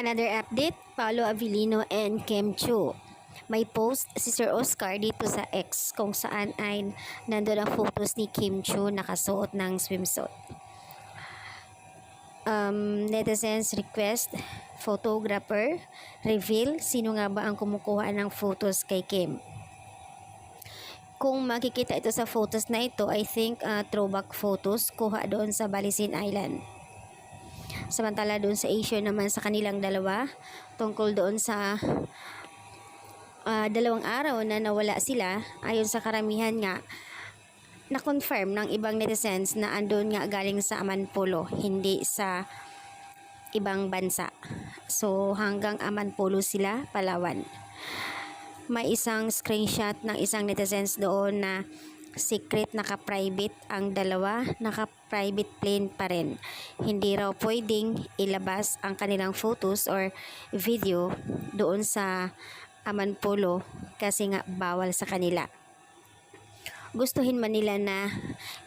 Another update, Paolo Avellino and Kim Chu. May post si Sir Oscar dito sa X kung saan ay nandun ang photos ni Kim Chu nakasuot ng swimsuit. Um, netizens request, photographer, reveal sino nga ba ang kumukuha ng photos kay Kim. Kung makikita ito sa photos na ito, I think uh, throwback photos kuha doon sa Balisin Island. Samantala doon sa Asia naman sa kanilang dalawa, tungkol doon sa ah, dalawang araw na nawala sila, ayon sa karamihan nga, na-confirm ng ibang netizens na andun nga galing sa Amanpolo, hindi sa ibang bansa. So hanggang Amanpolo sila, Palawan. May isang screenshot ng isang netizens doon na secret naka-private ang dalawa, naka-private plane pa rin. Hindi raw pwedeng ilabas ang kanilang photos or video doon sa Amanpolo kasi nga bawal sa kanila. Gustuhin man nila na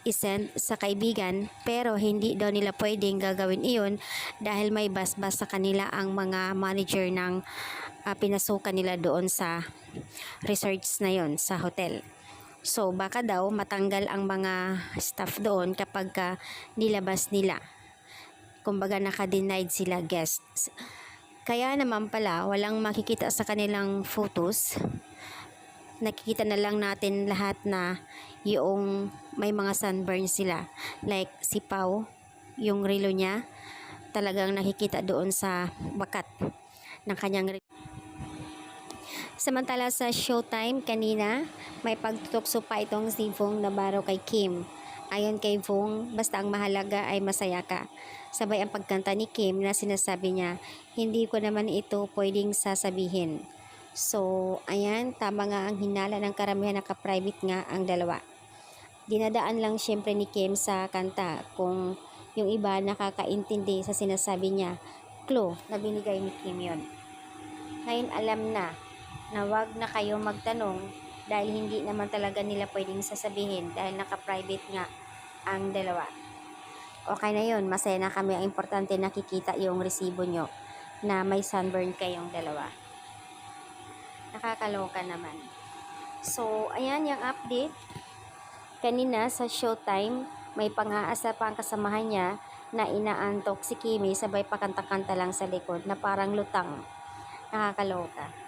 isend sa kaibigan pero hindi daw nila pwedeng gagawin iyon dahil may basbas sa kanila ang mga manager ng ah, pinasukan nila doon sa resorts na yon sa hotel. So baka daw matanggal ang mga staff doon kapag ka nilabas nila. Kumbaga naka-denied sila guests. Kaya naman pala walang makikita sa kanilang photos. Nakikita na lang natin lahat na yung may mga sunburn sila. Like si Pau, yung relo niya, talagang nakikita doon sa bakat ng kanyang relo. Samantala sa showtime kanina, may pagtutukso pa itong si Fong Navarro kay Kim. Ayon kay Fong, basta ang mahalaga ay masaya ka. Sabay ang pagkanta ni Kim na sinasabi niya, hindi ko naman ito pwedeng sasabihin. So, ayan, tama nga ang hinala ng karamihan naka-private nga ang dalawa. Dinadaan lang syempre ni Kim sa kanta kung yung iba nakakaintindi sa sinasabi niya, clue na binigay ni Kim yon. Ngayon alam na na wag na kayo magtanong dahil hindi naman talaga nila pwedeng sasabihin dahil naka-private nga ang dalawa. Okay na yun, masaya na kami. Ang importante nakikita yung resibo nyo na may sunburn kayong dalawa. Nakakaloka naman. So, ayan yung update. Kanina sa showtime, may pang-aasa pa ang kasamahan niya na inaantok si Kimi sabay pakanta-kanta lang sa likod na parang lutang. Nakakaloka.